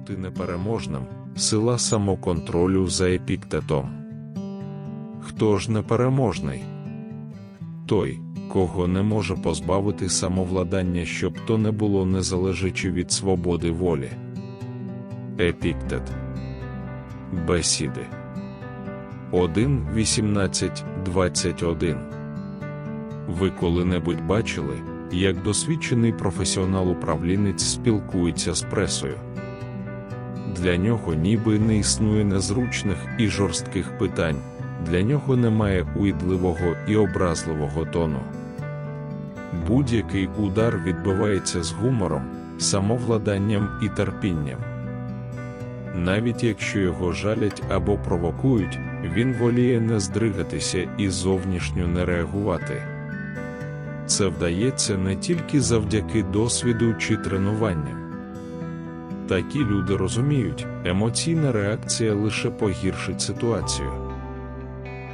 бути непереможним, сила самоконтролю за епіктетом. Хто ж непереможний? Той, кого не може позбавити самовладання, щоб то не було не залежачи від свободи волі. Епіктет. Бесіди 1, 18, 21 Ви коли-небудь бачили, як досвідчений професіонал-управлінець спілкується з пресою? Для нього ніби не існує незручних і жорстких питань, для нього немає уїдливого і образливого тону. Будь-який удар відбивається з гумором, самовладанням і терпінням. Навіть якщо його жалять або провокують, він воліє не здригатися і зовнішньо не реагувати. Це вдається не тільки завдяки досвіду чи тренуванням. Такі люди розуміють, емоційна реакція лише погіршить ситуацію.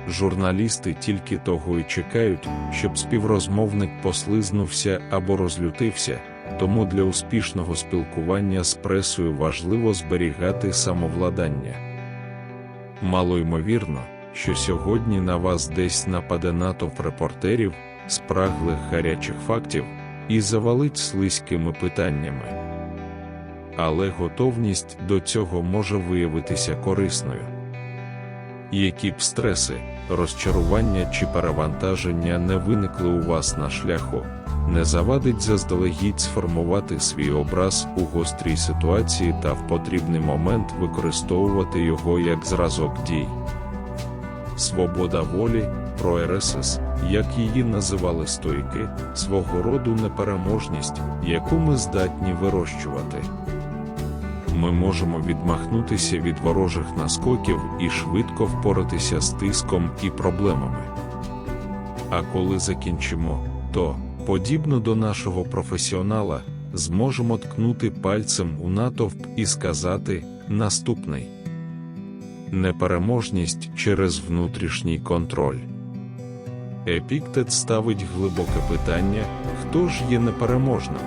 Журналісти тільки того й чекають, щоб співрозмовник послизнувся або розлютився, тому для успішного спілкування з пресою важливо зберігати самовладання. Мало ймовірно, що сьогодні на вас десь нападе натовп репортерів, спраглих гарячих фактів, і завалить слизькими питаннями. Але готовність до цього може виявитися корисною. Які б стреси, розчарування чи перевантаження не виникли у вас на шляху, не завадить заздалегідь сформувати свій образ у гострій ситуації та в потрібний момент використовувати його як зразок дій. Свобода волі, про РСС, як її називали стоїки, свого роду непереможність, яку ми здатні вирощувати. Ми можемо відмахнутися від ворожих наскоків і швидко впоратися з тиском і проблемами. А коли закінчимо, то, подібно до нашого професіонала, зможемо ткнути пальцем у натовп і сказати наступний непереможність через внутрішній контроль. Епіктет ставить глибоке питання, хто ж є непереможним,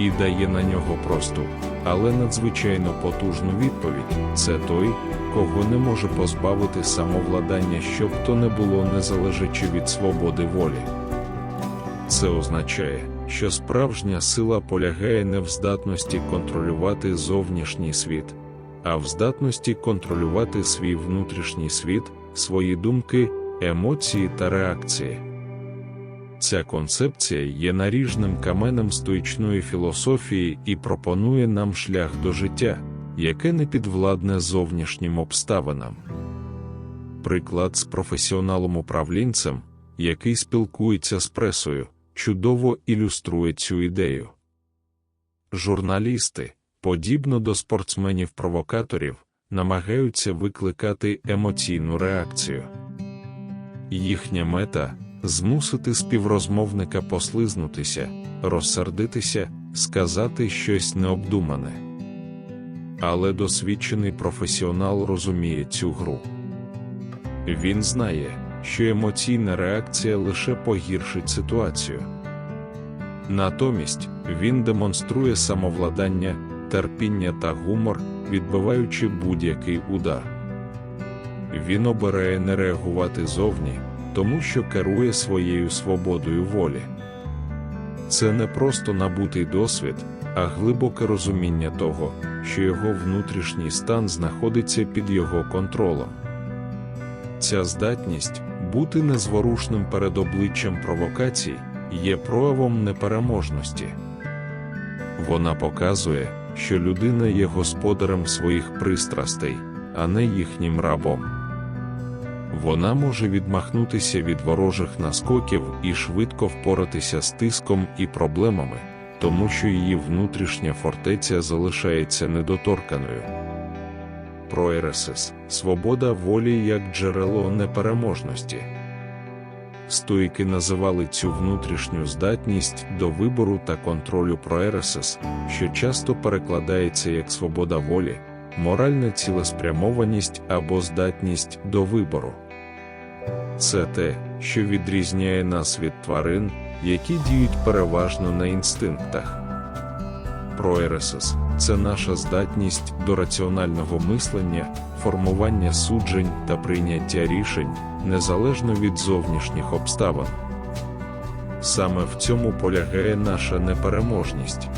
і дає на нього просту, але надзвичайно потужну відповідь це той, кого не може позбавити самовладання, щоб то не було не залежачи від свободи волі. Це означає, що справжня сила полягає не в здатності контролювати зовнішній світ, а в здатності контролювати свій внутрішній світ, свої думки, емоції та реакції. Ця концепція є наріжним каменем стоїчної філософії і пропонує нам шлях до життя, яке не підвладне зовнішнім обставинам. Приклад з професіоналом-управлінцем, який спілкується з пресою, чудово ілюструє цю ідею. Журналісти, подібно до спортсменів-провокаторів, намагаються викликати емоційну реакцію. Їхня мета змусити співрозмовника послизнутися, розсердитися, сказати щось необдумане. Але досвідчений професіонал розуміє цю гру. Він знає, що емоційна реакція лише погіршить ситуацію. Натомість він демонструє самовладання, терпіння та гумор, відбиваючи будь-який удар. Він обирає не реагувати зовні, тому що керує своєю свободою волі. Це не просто набутий досвід, а глибоке розуміння того, що його внутрішній стан знаходиться під його контролем. Ця здатність бути незворушним перед обличчям провокацій є проявом непереможності. Вона показує, що людина є господарем своїх пристрастей, а не їхнім рабом. Вона може відмахнутися від ворожих наскоків і швидко впоратися з тиском і проблемами, тому що її внутрішня фортеця залишається недоторканою. Про РСС свобода волі як джерело непереможності. Стоїки називали цю внутрішню здатність до вибору та контролю про РСС, що часто перекладається як свобода волі, моральна цілеспрямованість або здатність до вибору. Це те, що відрізняє нас від тварин, які діють переважно на інстинктах. Про РСС це наша здатність до раціонального мислення, формування суджень та прийняття рішень незалежно від зовнішніх обставин. Саме в цьому полягає наша непереможність.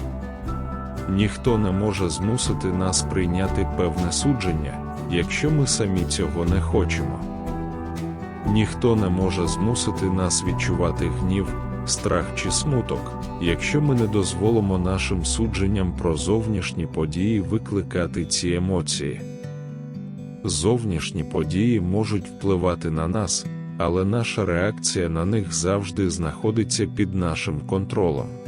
Ніхто не може змусити нас прийняти певне судження, якщо ми самі цього не хочемо. Ніхто не може змусити нас відчувати гнів, страх чи смуток, якщо ми не дозволимо нашим судженням про зовнішні події викликати ці емоції. Зовнішні події можуть впливати на нас, але наша реакція на них завжди знаходиться під нашим контролем.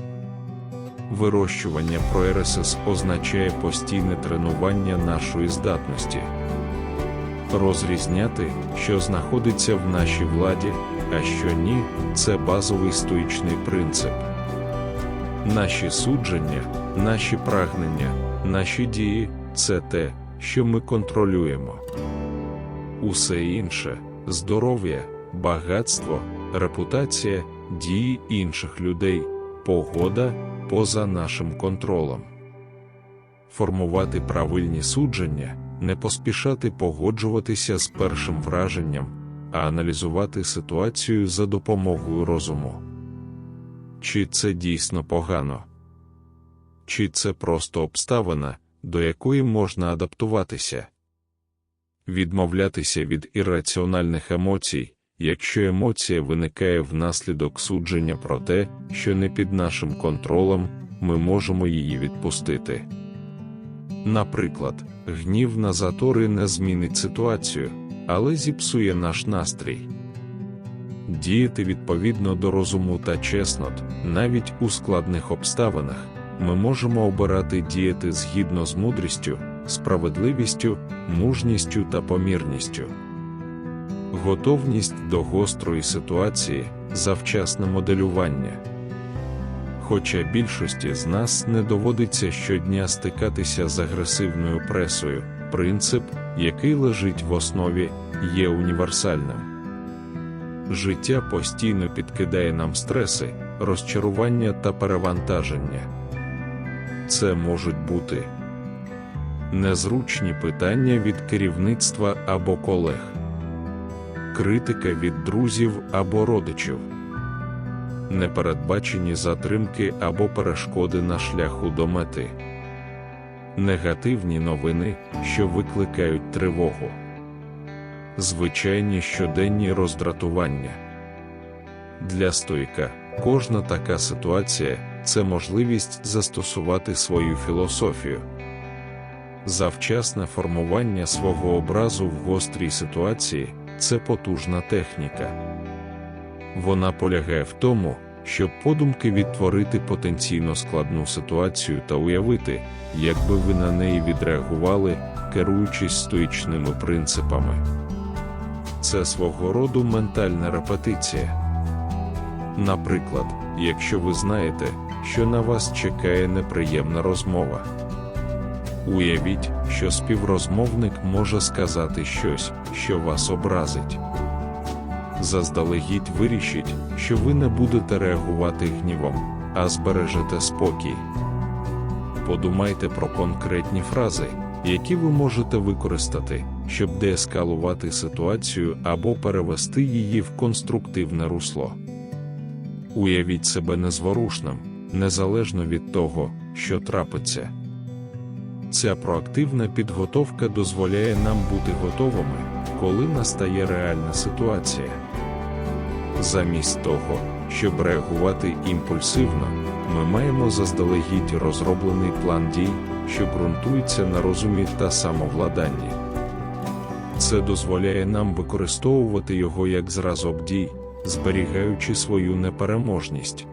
Вирощування проересис означає постійне тренування нашої здатності. Розрізняти, що знаходиться в нашій владі, а що ні, це базовий стоїчний принцип. Наші судження, наші прагнення, наші дії це те, що ми контролюємо. Усе інше здоров'я, багатство, репутація, дії інших людей, погода поза нашим контролем. Формувати правильні судження, не поспішати погоджуватися з першим враженням, а аналізувати ситуацію за допомогою розуму. Чи це дійсно погано? Чи це просто обставина, до якої можна адаптуватися? Відмовлятися від ірраціональних емоцій, якщо емоція виникає внаслідок судження про те, що не під нашим контролем, ми можемо її відпустити. Наприклад, гнів на затори не змінить ситуацію, але зіпсує наш настрій. Діяти відповідно до розуму та чеснот, навіть у складних обставинах, ми можемо обирати діяти згідно з мудрістю, справедливістю, мужністю та помірністю. Готовність до гострої ситуації, завчасне моделювання. Хоча більшості з нас не доводиться щодня стикатися з агресивною пресою, принцип, який лежить в основі, є універсальним. Життя постійно підкидає нам стреси, розчарування та перевантаження. Це можуть бути незручні питання від керівництва або колег, критика від друзів або родичів непередбачені затримки або перешкоди на шляху до мети, негативні новини, що викликають тривогу, звичайні щоденні роздратування. Для стойка кожна така ситуація це можливість застосувати свою філософію. Завчасне формування свого образу в гострій ситуації це потужна техніка. Вона полягає в тому, щоб подумки відтворити потенційно складну ситуацію та уявити, якби ви на неї відреагували, керуючись стоїчними принципами. Це свого роду ментальна репетиція. Наприклад, якщо ви знаєте, що на вас чекає неприємна розмова. Уявіть, що співрозмовник може сказати щось, що вас образить заздалегідь вирішіть, що ви не будете реагувати гнівом, а збережете спокій. Подумайте про конкретні фрази, які ви можете використати, щоб деескалувати ситуацію або перевести її в конструктивне русло. Уявіть себе незворушним, незалежно від того, що трапиться. Ця проактивна підготовка дозволяє нам бути готовими, коли настає реальна ситуація. Замість того, щоб реагувати імпульсивно, ми маємо заздалегідь розроблений план дій, що ґрунтується на розумі та самовладанні. Це дозволяє нам використовувати його як зразок дій, зберігаючи свою непереможність.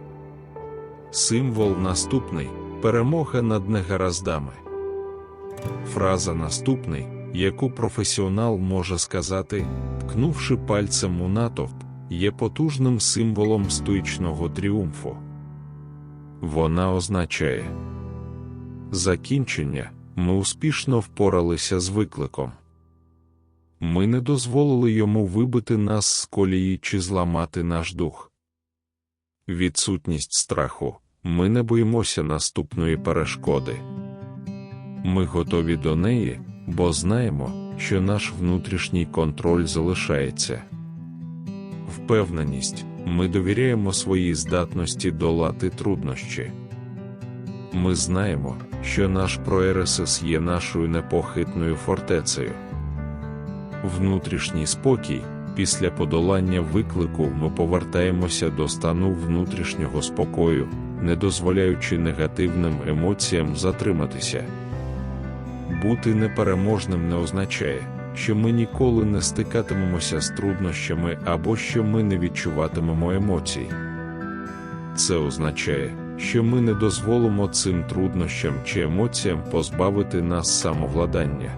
Символ наступний перемога над негараздами. Фраза наступний, яку професіонал може сказати, ткнувши пальцем у натовп є потужним символом стоїчного тріумфу. Вона означає закінчення ми успішно впоралися з викликом. Ми не дозволили йому вибити нас з колії чи зламати наш дух. Відсутність страху ми не боїмося наступної перешкоди. Ми готові до неї, бо знаємо, що наш внутрішній контроль залишається. Впевненість ми довіряємо своїй здатності долати труднощі. Ми знаємо, що наш проересис є нашою непохитною фортецею. Внутрішній спокій після подолання виклику ми повертаємося до стану внутрішнього спокою, не дозволяючи негативним емоціям затриматися. Бути непереможним не означає, що ми ніколи не стикатимемося з труднощами або що ми не відчуватимемо емоцій. Це означає, що ми не дозволимо цим труднощам чи емоціям позбавити нас самовладання.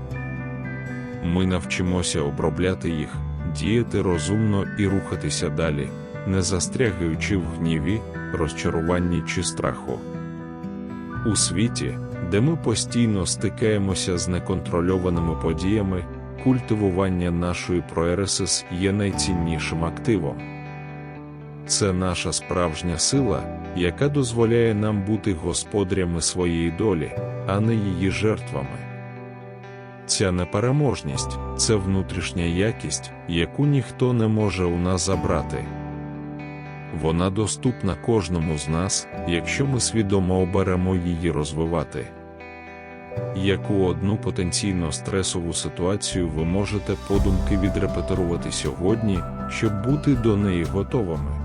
Ми навчимося обробляти їх, діяти розумно і рухатися далі, не застрягаючи в гніві, розчаруванні чи страху. У світі, де ми постійно стикаємося з неконтрольованими подіями, культивування нашої проересис є найціннішим активом. Це наша справжня сила, яка дозволяє нам бути господарями своєї долі, а не її жертвами. Ця непереможність це внутрішня якість, яку ніхто не може у нас забрати. Вона доступна кожному з нас, якщо ми свідомо оберемо її розвивати. Яку одну потенційно стресову ситуацію ви можете подумки відрепетирувати сьогодні, щоб бути до неї готовими?